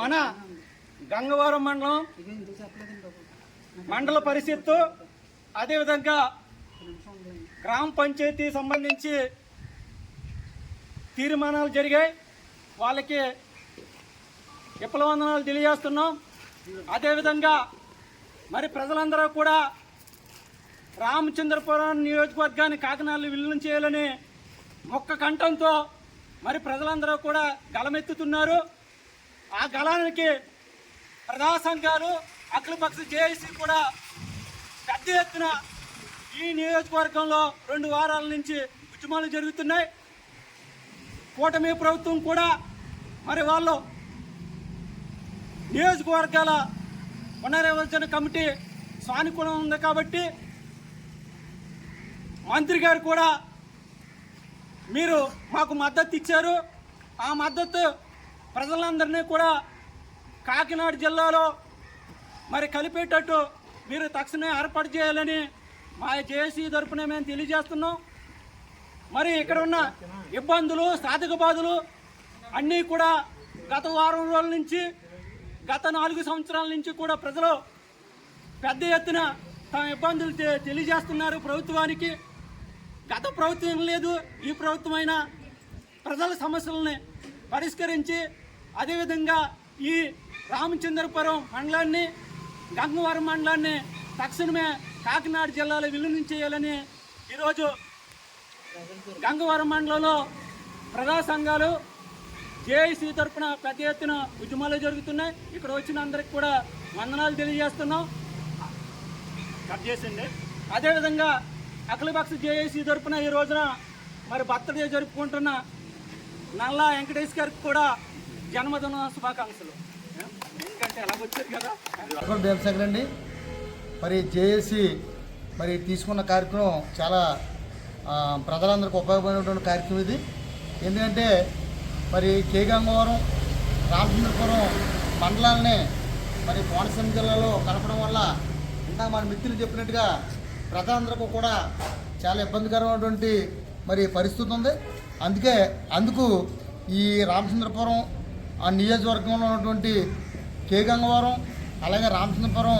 మన గంగవరం మండలం మండల పరిషత్తు అదేవిధంగా. గ్రామ పంచాయతీ సంబంధించి తీర్మానాలు జరిగాయి. వాళ్ళకి విప్లవందనాలు తెలియజేస్తున్నాం. అదేవిధంగా మరి ప్రజలందరూ కూడా రామచంద్రపురం నియోజకవర్గాన్ని కాకినాడలో విలీనం చేయాలని మొక్క కంఠంతో మరి ప్రజలందరూ కూడా గలమెత్తుతున్నారు ఆ గళానికి ప్రజా సంఘాలు అఖిలపక్ష జేఏసీ కూడా పెద్ద ఎత్తున ఈ నియోజకవర్గంలో రెండు వారాల నుంచి ఉద్యమాలు జరుగుతున్నాయి. కూటమి ప్రభుత్వం కూడా మరి వాళ్ళు నియోజకవర్గాల పునర్విభజన కమిటీ సానుకూలం ఉంది కాబట్టి మంత్రి గారు కూడా మీరు మాకు మద్దతు ఇచ్చారు. ఆ మద్దతు ప్రజలందరినీ కూడా కాకినాడ జిల్లాలో మరి కలిపేటట్టు మీరు తక్షణమే ఏర్పాటు చేయాలని మా జేఏసీ తరఫున మేము తెలియజేస్తున్నాం. మరి ఇక్కడ ఉన్న ఇబ్బందులు సాధక బాధలు అన్నీ కూడా గత వారం రోజుల నుంచి గత నాలుగు సంవత్సరాల నుంచి కూడా ప్రజలు పెద్ద ఎత్తున తమ ఇబ్బందులు తె- తెలియజేస్తున్నారు ప్రభుత్వానికి. గత ప్రభుత్వం లేదు ఈ ప్రభుత్వమైన ప్రజల సమస్యలని పరిష్కరించి అదేవిధంగా ఈ రామచంద్రపురం మండలాన్ని గంగవరం మండలాన్ని తక్షణమే కాకినాడ జిల్లాలో విలీనం చేయాలని ఈరోజు గంగవరం మండలంలో ప్రజా సంఘాలు జేఐసీ తరఫున పెద్ద ఎత్తున ఉద్యమాలు జరుగుతున్నాయి. ఇక్కడ వచ్చిన అందరికి కూడా వందనాలు తెలియజేస్తున్నాం. కట్ చేసింది. అదేవిధంగా అఖిలపక్ష జేఏసీ తరఫున ఈ రోజున మరి బర్త్డే జరుపుకుంటున్న నల్లా వెంకటేష్ గారికి కూడా జన్మదిన శుభాకాంక్షలు. ఎందుకంటే ఎలాగొచ్చారు కదా. అండి మరి జేఏసీ మరి తీసుకున్న కార్యక్రమం చాలా ప్రజలందరికీ ఉపయోగపడినటువంటి కార్యక్రమం ఇది. ఎందుకంటే మరి కే గంగవరం రామచంద్రపురం మండలాన్ని మరి కోనసీమ జిల్లాలో కలపడం వల్ల ఇంకా మన మిత్రులు చెప్పినట్టుగా ప్రజలందరికీ కూడా చాలా ఇబ్బందికరమైనటువంటి మరి పరిస్థితి ఉంది. అందుకే అందుకు ఈ రామచంద్రపురం ఆ నియోజకవర్గంలో ఉన్నటువంటి కే గంగవరం అలాగే రామచంద్రపురం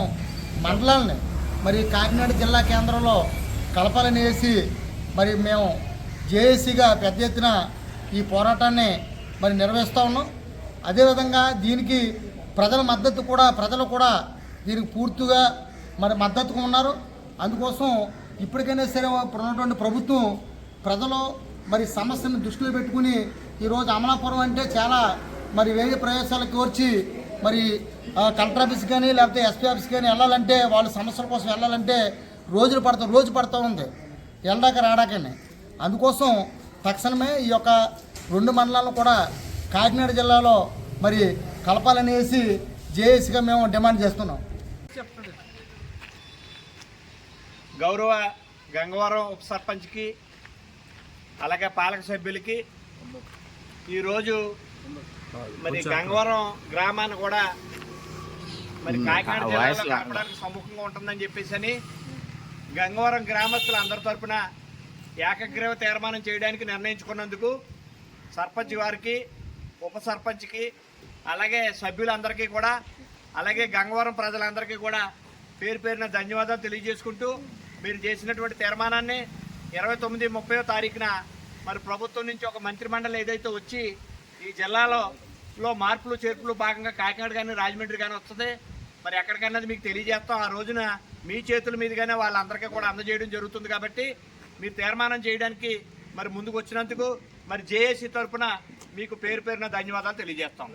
మండలాలని మరి కాకినాడ జిల్లా కేంద్రంలో కలపాలని వేసి మరి మేము జేఏసీగా పెద్ద ఎత్తున ఈ పోరాటాన్ని మరి నిర్వహిస్తూ ఉన్నాం. అదేవిధంగా దీనికి ప్రజల మద్దతు కూడా ప్రజలు కూడా దీనికి పూర్తిగా మరి మద్దతుగా ఉన్నారు. అందుకోసం ఇప్పటికైనా సరే ఇప్పుడు ఉన్నటువంటి ప్రభుత్వం ప్రజలు మరి సమస్యను దృష్టిలో పెట్టుకుని ఈరోజు అమలాపురం అంటే చాలా మరి వేరే ప్రదేశాలకు వచ్చి మరి కలెక్టర్ ఆఫీస్ కానీ లేకపోతే ఎస్పీ ఆఫీస్ కానీ వెళ్ళాలంటే వాళ్ళ సమస్యల కోసం వెళ్ళాలంటే రోజులు పడతా రోజు పడుతూ ఉంది. వెళ్ళడాక రాడాకనే. అందుకోసం తక్షణమే ఈ యొక్క రెండు మండలాలను కూడా కాకినాడ జిల్లాలో మరి కలపాలనేసి జేఏసీగా మేము డిమాండ్ చేస్తున్నాం. గౌరవ గంగవరం ఉప సర్పంచ్కి అలాగే పాలక సభ్యులకి ఈరోజు మరి గంగవరం గ్రామాన్ని కూడా మరి కాకినాడ జిల్లాలో కలపడానికి సముఖంగా ఉంటుందని చెప్పేసి అని గంగవరం గ్రామస్తులు అందరి తరపున ఏకగ్రీవ తీర్మానం చేయడానికి నిర్ణయించుకున్నందుకు సర్పంచ్ వారికి ఉప సర్పంచ్కి అలాగే సభ్యులందరికీ కూడా అలాగే గంగవరం ప్రజలందరికీ కూడా పేరు పేరున ధన్యవాదాలు తెలియజేసుకుంటూ మీరు చేసినటువంటి తీర్మానాన్ని ఇరవై తొమ్మిది ముప్పై తారీఖున మరి ప్రభుత్వం నుంచి ఒక మంత్రిమండలి ఏదైతే వచ్చి ఈ జిల్లాలో లో మార్పులు చేర్పులు భాగంగా కాకినాడ కానీ రాజమండ్రి కానీ వస్తుంది. మరి ఎక్కడికన్నది మీకు తెలియజేస్తాం. ఆ రోజున మీ చేతుల మీదుగానే వాళ్ళందరికీ కూడా అందజేయడం జరుగుతుంది కాబట్టి మీరు తీర్మానం చేయడానికి మరి ముందుకు వచ్చినందుకు మరి జేఏసీ తరఫున మీకు పేరు పేరున ధన్యవాదాలు తెలియజేస్తాం.